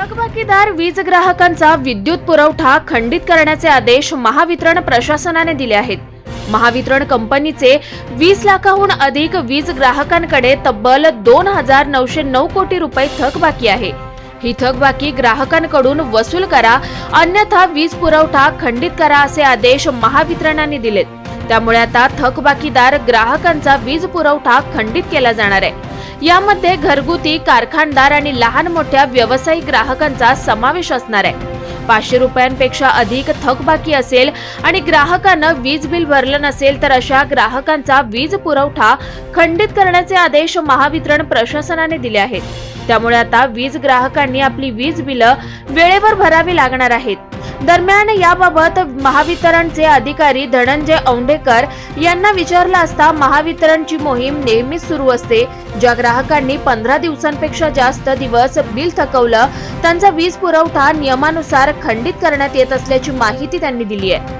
थकबाकीदार वीज ग्राहकांचा विद्युत पुरवठा खंडित करण्याचे आदेश महावितरण प्रशासनाने दिले आहेत. महावितरण कंपनीचे वीस लाखाहून अधिक वीज ग्राहकांकडे तब्बल दोन हजार नऊशे नऊ कोटी रुपये थकबाकी आहे. ही थकबाकी ग्राहकांकडून वसूल करा अन्यथा वीज पुरवठा खंडित करा असे आदेश महावितरणाने दिलेत. त्यामुळे आता थकबाकीदार ग्राहकांचा वीज पुरवठा खंडित केला जाणार आहे. यामध्ये घरगुती कारखानदार आणि लहान मोठ्या व्यावसायिक ग्राहकांचा समावेश असणार आहे. पाचशे रुपयांपेक्षा अधिक थकबाकी असेल आणि ग्राहकानं वीज बिल भरलं नसेल तर अशा ग्राहकांचा वीज पुरवठा खंडित करण्याचे आदेश महावितरण प्रशासनाने दिले आहेत. त्यामुळे आता वीज ग्राहकांनी आपली वीज बिलं वेळेवर भरावी लागणार आहेत. दरम्यान याबाबत महावितरणचे अधिकारी धनंजय औंढेकर यांना विचारला असता महावितरणची मोहीम नेहमीच सुरू असते. ज्या ग्राहकांनी पंधरा दिवसांपेक्षा जास्त दिवस बिल थकवलं त्यांचा वीज पुरवठा नियमानुसार खंडित करण्यात येत असल्याची माहिती त्यांनी दिली आहे.